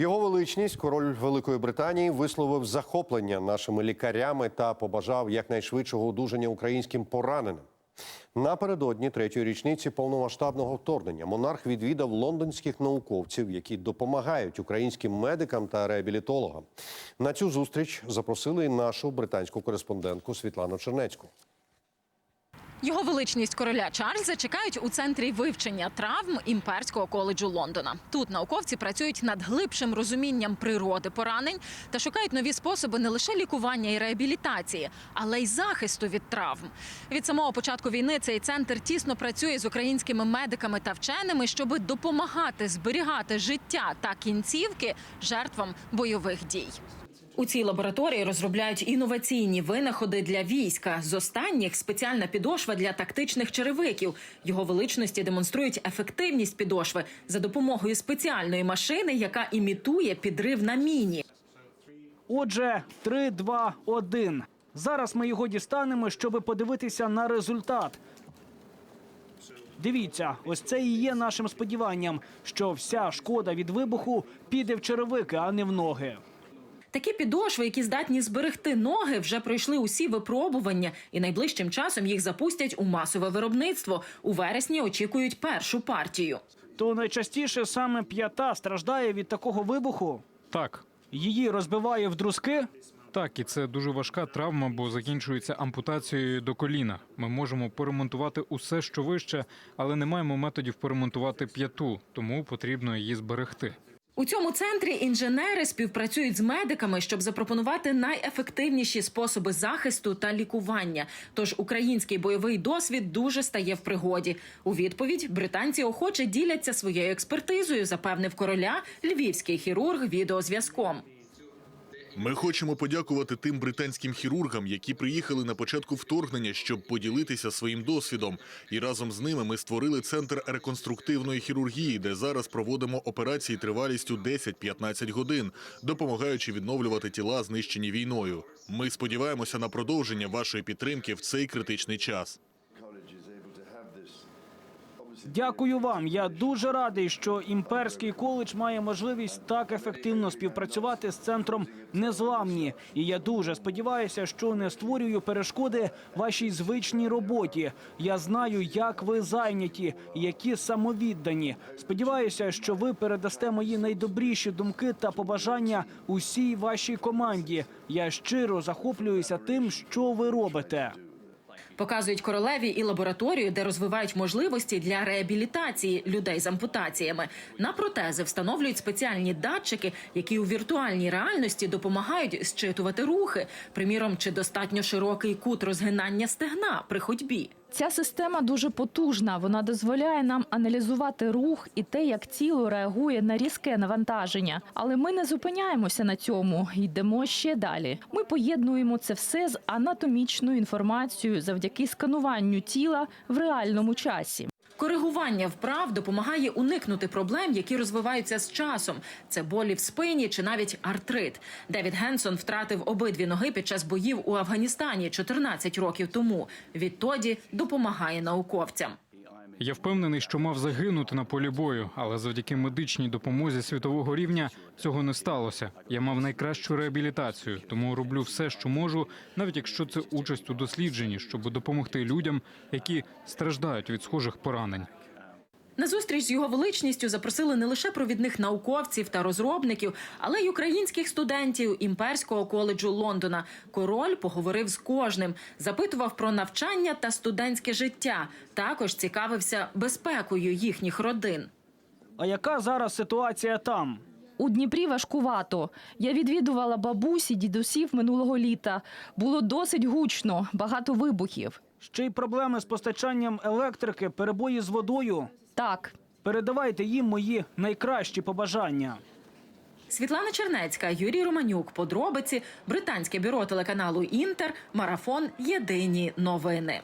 Його величність, король Великої Британії, висловив захоплення нашими лікарями та побажав якнайшвидшого одужання українським пораненим. Напередодні третьої річниці повномасштабного вторгнення монарх відвідав лондонських науковців, які допомагають українським медикам та реабілітологам. На цю зустріч запросили і нашу британську кореспондентку Світлану Чернецьку. Його величність короля Чарльза чекають у центрі вивчення травм імперського коледжу Лондона. Тут науковці працюють над глибшим розумінням природи поранень та шукають нові способи не лише лікування і реабілітації, але й захисту від травм. Від самого початку війни цей центр тісно працює з українськими медиками та вченими, щоби допомагати зберігати життя та кінцівки жертвам бойових дій. У цій лабораторії розробляють інноваційні винаходи для війська. З останніх спеціальна підошва для тактичних черевиків. Його величності демонструють ефективність підошви за допомогою спеціальної машини, яка імітує підрив на міні. Отже, 3, 2, 1. Зараз ми його дістанемо, щоб подивитися на результат. Дивіться, ось це і є нашим сподіванням, що вся шкода від вибуху піде в черевики, а не в ноги. Такі підошви, які здатні зберегти ноги, вже пройшли усі випробування, і найближчим часом їх запустять у масове виробництво. У вересні очікують першу партію. То найчастіше саме п'ята страждає від такого вибуху. Так, Її розбиває в друзки. так, і це дуже важка травма, бо закінчується ампутацією до коліна. Ми можемо поремонтувати усе, що вище, але не маємо методів поремонтувати п'яту, тому потрібно її зберегти. У цьому центрі інженери співпрацюють з медиками, щоб запропонувати найефективніші способи захисту та лікування. Тож український бойовий досвід дуже стає в пригоді. У відповідь британці охоче діляться своєю експертизою, запевнив короля львівський хірург відеозв'язком. Ми хочемо подякувати тим британським хірургам, які приїхали на початку вторгнення, щоб поділитися своїм досвідом. І разом з ними ми створили центр реконструктивної хірургії, де зараз проводимо операції тривалістю 10-15 годин, допомагаючи відновлювати тіла, знищені війною. Ми сподіваємося на продовження вашої підтримки в цей критичний час. Дякую вам. Я дуже радий, що імперський коледж має можливість так ефективно співпрацювати з центром незламні. І я дуже сподіваюся, що не створюю перешкоди вашій звичній роботі. Я знаю, як ви зайняті, які самовіддані. Сподіваюся, що ви передасте мої найдобріші думки та побажання усій вашій команді. Я щиро захоплююся тим, що ви робите. Показують королеві і лабораторію, де розвивають можливості для реабілітації людей з ампутаціями. На протези встановлюють спеціальні датчики, які у віртуальній реальності допомагають зчитувати рухи. Приміром, чи достатньо широкий кут розгинання стегна при ходьбі. Ця система дуже потужна. Вона дозволяє нам аналізувати рух і те, як тіло реагує на різке навантаження. Але ми не зупиняємося на цьому, йдемо ще далі. Ми поєднуємо це все з анатомічною інформацією завдяки скануванню тіла в реальному часі. Коригування вправ допомагає уникнути проблем, які розвиваються з часом. Це болі в спині чи навіть артрит. Девід Генсон втратив обидві ноги під час боїв у Афганістані 14 років тому. Відтоді допомагає науковцям. Я впевнений, що мав загинути на полі бою, але завдяки медичній допомозі світового рівня цього не сталося. Я мав найкращу реабілітацію, тому роблю все, що можу, навіть якщо це участь у дослідженні, щоб допомогти людям, які страждають від схожих поранень. На зустріч з його величністю запросили не лише провідних науковців та розробників, але й українських студентів імперського коледжу Лондона. Король поговорив з кожним, запитував про навчання та студентське життя. Також цікавився безпекою їхніх родин. А яка зараз ситуація там? У Дніпрі важкувато. Я відвідувала бабусі, дідусів минулого літа. Було досить гучно, багато вибухів. Ще й проблеми з постачанням електрики, перебої з водою. Так, Передавайте їм мої найкращі побажання. Світлана Чернецька, Юрій Романюк. Подробиці британське бюро телеканалу Інтер. Марафон. Єдині новини.